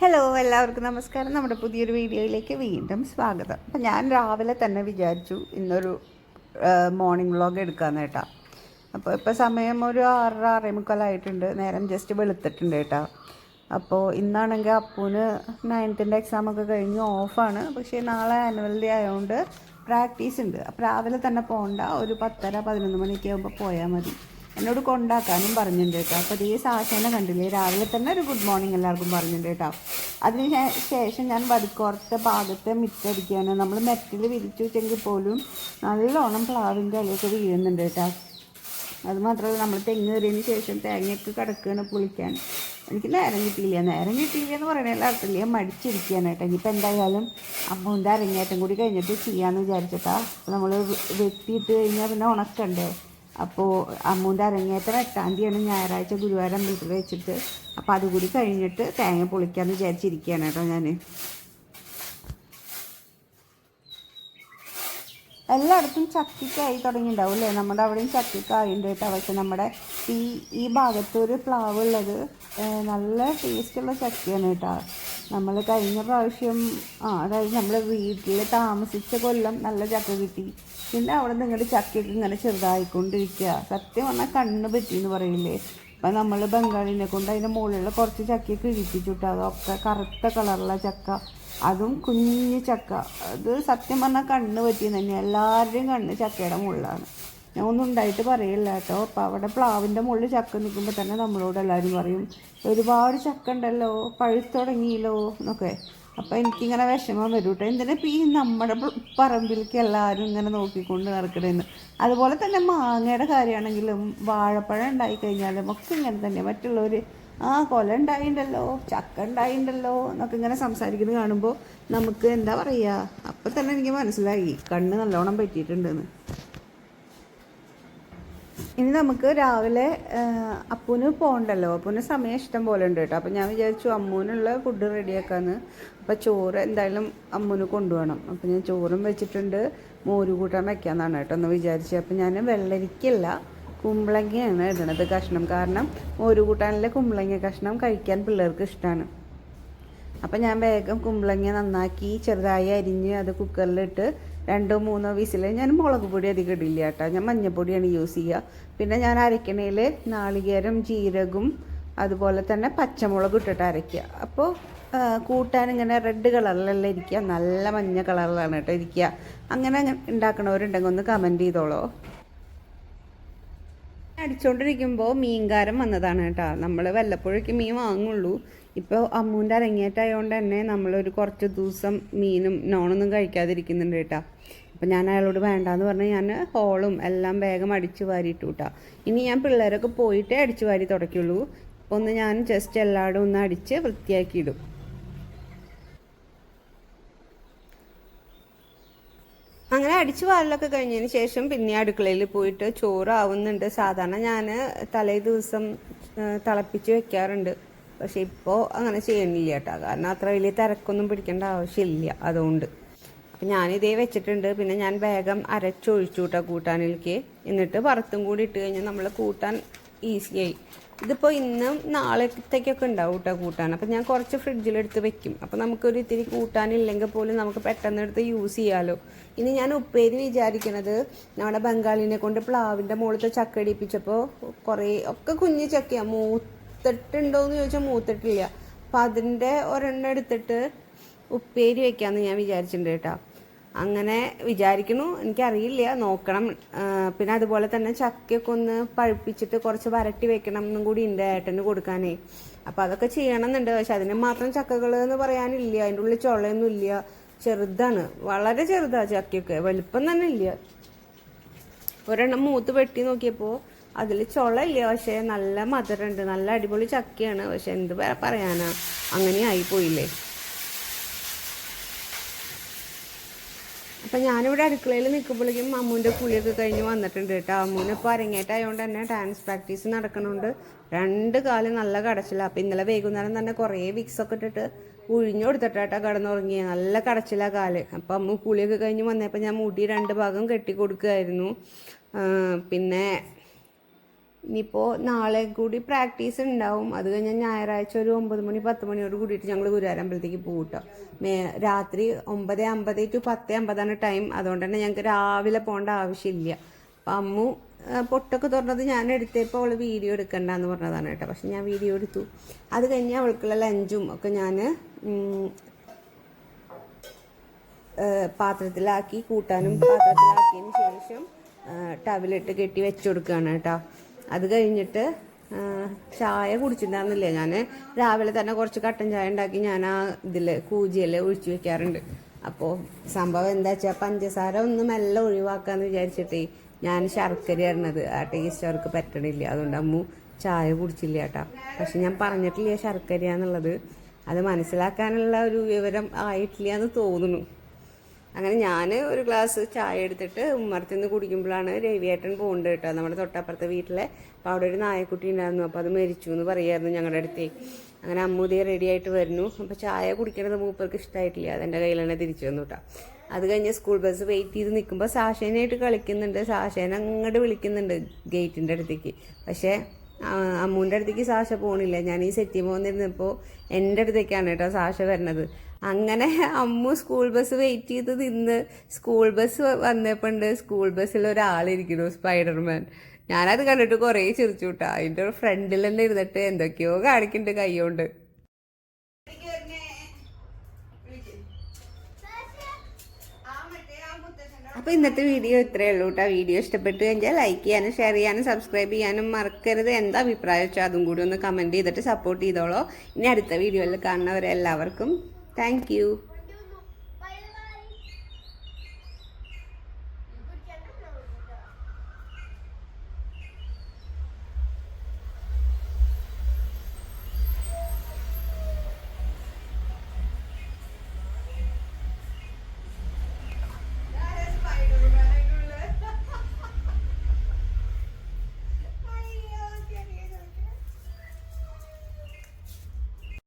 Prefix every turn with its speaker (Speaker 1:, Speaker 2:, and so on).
Speaker 1: Hello എല്ലാവർക്കും നമസ്കാരം. നമ്മുടെ പുതിയൊരു വീഡിയോയിലേക്ക് വീണ്ടും സ്വാഗതം. അപ്പം ഞാൻ രാവിലെ തന്നെ വിചാരിച്ചു ഇന്നൊരു മോർണിംഗ് വ്ളോഗ് എടുക്കാമെന്ന് കേട്ടോ. അപ്പോൾ ഇപ്പോൾ സമയം ഒരു ആറര ആറേ മുക്കാലായിട്ടുണ്ട് നേരം ജസ്റ്റ് വെളുത്തിട്ടുണ്ട് കേട്ടോ. അപ്പോൾ ഇന്നാണെങ്കിൽ അപ്പൂന് നയൻത്തിന്റെ എക്സാമൊക്കെ കഴിഞ്ഞ് ഓഫാണ് പക്ഷേ നാളെ ആനുവൽ ഡേ ആയതുകൊണ്ട് പ്രാക്ടീസ് ഉണ്ട്. അപ്പോൾ രാവിലെ തന്നെ പോകണ്ട ഒരു പത്തര പതിനൊന്ന് മണിയൊക്കെ ആകുമ്പോൾ പോയാൽ മതി. എന്നോട് കൊണ്ടാക്കാനും പറഞ്ഞിട്ടുണ്ട് കേട്ടോ. അപ്പോൾ ഈ സാശേനെ കണ്ടില്ലേ? രാവിലെ തന്നെ ഒരു ഗുഡ് മോർണിംഗ് എല്ലാവർക്കും പറഞ്ഞിട്ടുണ്ട് കേട്ടോ. അതിന് ശേഷം ഞാൻ വടിക്കോർത്ത ഭാഗത്തെ മിറ്റടിക്കുകയാണ് നമ്മൾ മെറ്റിൽ വിരിച്ചു വെച്ചെങ്കിൽ പോലും നല്ലോണം പ്ലാവിന്റെ ഇലയൊക്കെ വീഴുന്നുണ്ട് കേട്ടോ. അതുമാത്രമല്ല നമ്മൾ തെങ്ങ് കയറിയതിന് ശേഷം തേങ്ങയൊക്കെ കിടക്കുകയാണ് പുളിക്കാൻ. എനിക്ക് നേരം കിട്ടിയില്ല. നേരം കിട്ടിയില്ല എന്ന് പറയണ അർത്ഥമില്ല മടിച്ചിരിക്കുകയാണ് ഇനിയിപ്പോൾ എന്തായാലും അമ്മൂന്റെ അരങ്ങേറ്റം കൂടി കഴിഞ്ഞിട്ട് ചെയ്യാമെന്ന് വിചാരിച്ചിട്ടാ. നമ്മൾ വെട്ടിയിട്ട് കഴിഞ്ഞാൽ പിന്നെ ഉണക്കണ്ടേ? അപ്പോൾ അമ്മൂന്റെ അരങ്ങേറ്റം എട്ടാം തീയതിയാണ് ഞായറാഴ്ച ഗുരുവായൂർ അമ്പലത്തിൽ വെച്ചിട്ട്. അപ്പോൾ അതുകൂടി കഴിഞ്ഞിട്ട് തേങ്ങ പൊളിക്കാമെന്ന് വിചാരിച്ചിരിക്കുകയാണ് കേട്ടോ ഞാൻ എല്ലായിടത്തും ചക്കിക്കായി തുടങ്ങിയിട്ടുണ്ടാവും അല്ലേ? നമ്മുടെ അവിടെയും ചക്കിക്കായുണ്ട് കേട്ടോ. പക്ഷെ നമ്മുടെ ഈ ഈ ഭാഗത്ത് ഒരു പ്ലാവ് ഉള്ളത് നല്ല ടേസ്റ്റുള്ള ചക്കയാണ് കേട്ടോ. നമ്മൾ കഴിഞ്ഞ പ്രാവശ്യം ആ അതായത് നമ്മൾ വീട്ടിൽ താമസിച്ച കൊല്ലം നല്ല ചക്ക കിട്ടി. പിന്നെ അവിടെ നിങ്ങളുടെ ചക്കയൊക്കെ ഇങ്ങനെ ചെറുതായിക്കൊണ്ടിരിക്കുക സത്യം പറഞ്ഞാൽ കണ്ണ് പറ്റി എന്ന് പറയില്ലേ? അപ്പം നമ്മൾ ബംഗാളിനെ കൊണ്ട് അതിന്റെ മുകളിലുള്ള കുറച്ച് ചക്കയൊക്കെ ഇടിപ്പിച്ചിട്ട് അതൊക്കെ കറുത്ത കളറുള്ള ചക്ക. അതും കുഞ്ഞു ചക്ക. അത് സത്യം പറഞ്ഞാൽ കണ്ണ് പറ്റിയെന്ന് തന്നെ. എല്ലാവരുടെയും കണ്ണ് ചക്കയുടെ മുകളിലാണ്. ഞാൻ ഒന്നും ഉണ്ടായിട്ട് പറയില്ല കേട്ടോ. അപ്പം അവിടെ പ്ലാവിന്റെ മുകളിൽ ചക്ക നിൽക്കുമ്പോൾ തന്നെ നമ്മളോട് എല്ലാവരും പറയും ഒരുപാട് ചക്ക ഉണ്ടല്ലോ പഴുത്തുടങ്ങിയല്ലോ എന്നൊക്കെ. അപ്പം എനിക്കിങ്ങനെ വിഷമം വരും കേട്ടോ. എന്തിനാ ഈ നമ്മുടെ പറമ്പിലേക്ക് എല്ലാവരും ഇങ്ങനെ നോക്കിക്കൊണ്ട് നടക്കണേന്ന്? അതുപോലെ തന്നെ മാങ്ങയുടെ കാര്യമാണെങ്കിലും വാഴപ്പഴം ഉണ്ടായി കഴിഞ്ഞാലും ഒക്കെ ഇങ്ങനെ തന്നെ. മറ്റുള്ളവർ ആ കൊല ഉണ്ടായിണ്ടല്ലോ ചക്ക ഉണ്ടായിണ്ടല്ലോ എന്നൊക്കെ ഇങ്ങനെ സംസാരിക്കുന്നത് കാണുമ്പോൾ നമുക്ക് എന്താ പറയുക അപ്പം തന്നെ എനിക്ക് മനസ്സിലായി. കണ്ണ് നല്ലോണം പറ്റിയിട്ടുണ്ടെന്ന്. ഇനി നമുക്ക് രാവിലെ അപ്പൂന് പോകണ്ടല്ലോ അപ്പൂന് സമയം ഇഷ്ടം പോലെ ഉണ്ട് കേട്ടോ. അപ്പം ഞാൻ വിചാരിച്ചു അമ്മൂനുള്ള ഫുഡ് റെഡിയാക്കാന്ന് അപ്പം ചോറ് എന്തായാലും അമ്മൂന് കൊണ്ടുപോകണം. അപ്പം ഞാൻ ചോറും വെച്ചിട്ടുണ്ട്. മോര് കൂട്ടാൻ കേട്ടോ എന്ന് വിചാരിച്ചത്. അപ്പം ഞാൻ വെള്ളരിക്കല്ല കുമ്പളങ്ങയാണ് ഇടണത് കഷ്ണം. കാരണം ഒരു കൂട്ടാനിലെ കുമ്പളങ്ങ കഷ്ണം കഴിക്കാൻ പിള്ളേർക്ക് ഇഷ്ടമാണ് അപ്പം ഞാൻ വേഗം കുമ്പളങ്ങ നന്നാക്കി ചെറുതായി അരിഞ്ഞ് അത് കുക്കറിലിട്ട് രണ്ടോ മൂന്നോ വിസിൽ ഞാൻ മുളക് പൊടി അധികം ഇടില്ല കേട്ടോ. ഞാൻ മഞ്ഞപ്പൊടിയാണ് യൂസ് ചെയ്യുക. പിന്നെ ഞാൻ അരയ്ക്കണേൽ നാളികേരം ജീരകവും അതുപോലെ തന്നെ പച്ചമുളക് ഇട്ടിട്ട് അരയ്ക്കുക. അപ്പോൾ കൂട്ടാൻ ഇങ്ങനെ റെഡ് കളറിലല്ല ഇരിക്കുക? നല്ല മഞ്ഞ കളറിലാണ് കേട്ടോ ഇരിക്കുക. അങ്ങനെ ഉണ്ടാക്കണവരുണ്ടെങ്കിൽ ഒന്ന് കമന്റ് ചെയ്തോളൂ. അടിച്ചുകൊണ്ടിരിക്കുമ്പോൾ മീൻകാരം വന്നതാണ് കേട്ടോ. നമ്മൾ വല്ലപ്പോഴേക്ക് മീൻ വാങ്ങുള്ളൂ. ഇപ്പോൾ അമ്മൂന്റെ അരങ്ങേറ്റായതുകൊണ്ട് തന്നെ നമ്മളൊരു കുറച്ച് ദിവസം മീനും നോണൊന്നും കഴിക്കാതിരിക്കുന്നുണ്ട് കേട്ടോ. അപ്പം ഞാൻ അയാളോട് വേണ്ടാന്ന് പറഞ്ഞ് ഞാൻ ഹോളും എല്ലാം വേഗം അടിച്ചു വാരിയിട്ടു കേട്ടോ. ഇനി ഞാൻ പിള്ളേരൊക്കെ പോയിട്ടേ അടിച്ചു വാരി തുടയ്ക്കുള്ളൂ. ഒന്ന് ഞാൻ ജസ്റ്റ് എല്ലായിടും ഒന്ന് അടിച്ച് വൃത്തിയാക്കിയിടും അങ്ങനെ അടിച്ചു വാരലൊക്കെ കഴിഞ്ഞതിന് ശേഷം പിന്നെ അടുക്കളയിൽ പോയിട്ട് ചോറ് ആവുന്നുണ്ട് സാധാരണ ഞാൻ തലേ ദിവസം തിളപ്പിച്ച് വെക്കാറുണ്ട്. പക്ഷെ ഇപ്പോൾ അങ്ങനെ ചെയ്യണില്ല കേട്ടോ. കാരണം അത്ര വലിയ തിരക്കൊന്നും പിടിക്കേണ്ട ആവശ്യമില്ല അതുകൊണ്ട്. അപ്പം ഞാനിതേ വെച്ചിട്ടുണ്ട്. പിന്നെ ഞാൻ വേഗം അരച്ചൊഴിച്ചു കൂട്ടാം കൂട്ടാനിലേക്ക്. എന്നിട്ട് വറുത്തും കൂടി ഇട്ട് കഴിഞ്ഞാൽ നമ്മൾ കൂട്ടാൻ ഈസിയായി. ഇതിപ്പോൾ ഇന്നും നാളത്തേക്കൊക്കെ ഉണ്ടാവും കേട്ടോ കൂട്ടാൻ. അപ്പം ഞാൻ കുറച്ച് ഫ്രിഡ്ജിലെടുത്ത് വെക്കും. അപ്പം നമുക്കൊരു ഇത്തിരി കൂട്ടാനില്ലെങ്കിൽ പോലും നമുക്ക് പെട്ടെന്ന് എടുത്ത് യൂസ് ചെയ്യാമല്ലോ ഇനി ഞാൻ ഉപ്പേരി വിചാരിക്കണത് നമ്മുടെ ബംഗാളിനെ കൊണ്ട് പ്ലാവിന്റെ മുകളിലത്തെ ചക്ക ഇടിപ്പിച്ചപ്പോൾ കുറേ ഒക്കെ കുഞ്ഞ് ചക്കയാണ് മൂത്തിട്ടുണ്ടോ എന്ന് ചോദിച്ചാൽ മൂത്തിട്ടില്ല. അപ്പം അതിന്റെ ഒരെണ്ണം എടുത്തിട്ട് ഉപ്പേരി വെക്കാമെന്ന് ഞാൻ വിചാരിച്ചിട്ടുണ്ട് കേട്ടോ. അങ്ങനെ വിചാരിക്കണു എനിക്കറിയില്ല. നോക്കണം. പിന്നെ അതുപോലെ തന്നെ ചക്കയൊക്കെ ഒന്ന് പഴുപ്പിച്ചിട്ട് കുറച്ച് വരട്ടി വെക്കണം എന്നും കൂടി ഉണ്ട് ഏട്ടന് കൊടുക്കാനേ. അപ്പോൾ അതൊക്കെ ചെയ്യണമെന്നുണ്ട്. പക്ഷെ അതിന് മാത്രം ചക്കകൾ എന്ന് പറയാനില്ല. അതിന്റെ ഉള്ളിൽ ചുളയൊന്നും ഇല്ല. ചെറുതാണ്. വളരെ ചെറുതാണ് ചക്കയൊക്കെ. വലുപ്പം തന്നെ ഇല്ല. ഒരെണ്ണം മൂത്ത് വെട്ടി നോക്കിയപ്പോൾ അതിൽ ചുള ഇല്ല. പക്ഷേ നല്ല മധുരമുണ്ട് നല്ല അടിപൊളി ചക്കയാണ്. പക്ഷെ എന്ത് പറയാനാ? അങ്ങനെ ആയിപ്പോയില്ലേ അപ്പം ഞാനിവിടെ അടുക്കളയിൽ നിൽക്കുമ്പോഴേക്കും അമ്മൂന്റെ കുളിയൊക്കെ കഴിഞ്ഞ് വന്നിട്ടുണ്ട് കേട്ടോ. അമ്മൂന് ഇപ്പോൾ അരങ്ങേറ്റായതുകൊണ്ട് തന്നെ ഡാൻസ് പ്രാക്ടീസ് നടക്കണുണ്ട്. രണ്ട് കാലം നല്ല കടച്ചിലാണ് അപ്പം ഇന്നലെ വൈകുന്നേരം തന്നെ കുറേ വിക്സ് ഒക്കെ ഇട്ടിട്ട് ഉഴിഞ്ഞു കൊടുത്തിട്ടാ കിടന്നുറങ്ങിയ. നല്ല കടച്ചില്ല കാൽ. അപ്പം അമ്മ കുളിയൊക്കെ കഴിഞ്ഞ് വന്നപ്പോൾ ഞാൻ മുടി രണ്ട് ഭാഗം കെട്ടി കൊടുക്കുമായിരുന്നു പിന്നെ ഇനിയിപ്പോൾ നാളെ കൂടി പ്രാക്ടീസ് ഉണ്ടാവും. അത് കഴിഞ്ഞാൽ ഞായറാഴ്ച ഒരു ഒമ്പത് മണി പത്ത് മണിയോട് കൂടിയിട്ട് ഞങ്ങൾ ഗുരുവാരമ്പലത്തേക്ക് പോകും കേട്ടോ മേ രാത്രി ഒമ്പത് അമ്പത് ടു പത്ത് അമ്പതാണ് ടൈം. അതുകൊണ്ട് തന്നെ ഞങ്ങൾക്ക് രാവിലെ പോകേണ്ട ആവശ്യമില്ല. അപ്പം അമ്മു പൊട്ടൊക്കെ തുറന്നത് ഞാൻ എടുത്തപ്പോൾ അവൾ വീഡിയോ എടുക്കണ്ടെന്ന് പറഞ്ഞതാണ് കേട്ടോ. പക്ഷെ ഞാൻ വീഡിയോ എടുത്തു. അത് കഴിഞ്ഞ് അവൾക്കുള്ള ലഞ്ചും ഒക്കെ ഞാൻ പാത്രത്തിലാക്കി കൂട്ടാനും പാത്രത്തിലാക്കിയതിന് ശേഷം ടവലിട്ട് കെട്ടി വെച്ചു കൊടുക്കുകയാണ് കേട്ടോ. അത് കഴിഞ്ഞിട്ട് ചായ കുടിച്ചിട്ടുണ്ടായിരുന്നില്ല ഞാൻ രാവിലെ തന്നെ കുറച്ച് കട്ടൻ ചായ ഉണ്ടാക്കി ഞാൻ ആ ഇതിൽ കൂജിയിൽ ഒഴിച്ചു വെക്കാറുണ്ട്. അപ്പോൾ സംഭവം എന്താ വെച്ചാൽ പഞ്ചസാര ഒന്ന് മെല്ലെ ഒഴിവാക്കാന്ന് വിചാരിച്ചിട്ടേ ഞാൻ ശർക്കര ഇടണത് ആ ടേസ്റ്റ് അവർക്ക് പറ്റണില്ല. അതുകൊണ്ട് അമ്മു ചായ കുടിച്ചില്ല കേട്ടോ. പക്ഷെ ഞാൻ പറഞ്ഞിട്ടില്ല ശർക്കര എന്നുള്ളത് അത് മനസ്സിലാക്കാനുള്ള ഒരു വിവരം ആയിട്ടില്ല എന്ന് തോന്നുന്നു. അങ്ങനെ ഞാൻ ഒരു ഗ്ലാസ് ചായ എടുത്തിട്ട് ഉമ്മറത്തിൽ നിന്ന് കുടിക്കുമ്പോഴാണ് രവിയേട്ടൻ പോകുന്നുണ്ട് കേട്ടോ. നമ്മുടെ തൊട്ടപ്പുറത്തെ വീട്ടിലെ. അപ്പോൾ അവിടെ ഒരു നായക്കുട്ടി ഉണ്ടായിരുന്നു. അപ്പോൾ അത് മരിച്ചു എന്ന് പറയായിരുന്നു ഞങ്ങളുടെ അടുത്തേ. അങ്ങനെ അമ്മൂതി റെഡി ആയിട്ട് വരുന്നു. അപ്പോൾ ചായ കുടിക്കണത് മൂപ്പർക്ക് ഇഷ്ടമായിട്ടില്ല അതെന്റെ തന്നെ തിരിച്ചു വന്നു കേട്ടോ. അത് കഴിഞ്ഞ് സ്കൂൾ ബസ് വെയിറ്റ് ചെയ്ത് നിൽക്കുമ്പോൾ സാഷേനായിട്ട് കളിക്കുന്നുണ്ട്. സാഷേനെ അങ്ങോട്ട് വിളിക്കുന്നുണ്ട് ഗേറ്റിന്റെ അടുത്തേക്ക്. പക്ഷേ അമ്മൂന്റെ അടുത്തേക്ക് സാഷ പോകണില്ല ഞാൻ ഈ സെറ്റി പോകുന്നിരുന്നപ്പോൾ എന്റെ അടുത്തേക്കാണ് കേട്ടോ സാഷ വരുന്നത്. അങ്ങനെ അമ്മു സ്കൂൾ ബസ് വെയിറ്റ് ചെയ്ത് നിന്ന് സ്കൂൾ ബസ് വന്നപ്പോണ്ട് സ്കൂൾ ബസ്സിൽ ഒരാളിരിക്കുന്നു സ്പൈഡർമാൻ ഞാനത് കണ്ടിട്ട് കുറേ ചിരിച്ചു അതിന്റെ അതിന്റെ ഫ്രണ്ടിൽ തന്നെ ഇരുന്നിട്ട് എന്തൊക്കെയോ കാണിക്കുന്നുണ്ട് കൈകൊണ്ട് അപ്പോൾ ഇന്നത്തെ വീഡിയോ ഇത്രയേ ഉള്ളൂ കേട്ടോ വീഡിയോ ഇഷ്ടപ്പെട്ടു കഴിഞ്ഞാൽ ലൈക്ക് ചെയ്യാനും ഷെയർ ചെയ്യാനും സബ്സ്ക്രൈബ് ചെയ്യാനും മറക്കരുത്. എന്താ അഭിപ്രായം വെച്ചാൽ അതും കൂടി ഒന്ന് കമന്റ് ചെയ്തിട്ട് സപ്പോർട്ട് ചെയ്തോളോ. ഇനി അടുത്ത വീഡിയോയിൽ കാണുന്നവരെല്ലാവർക്കും Thank you.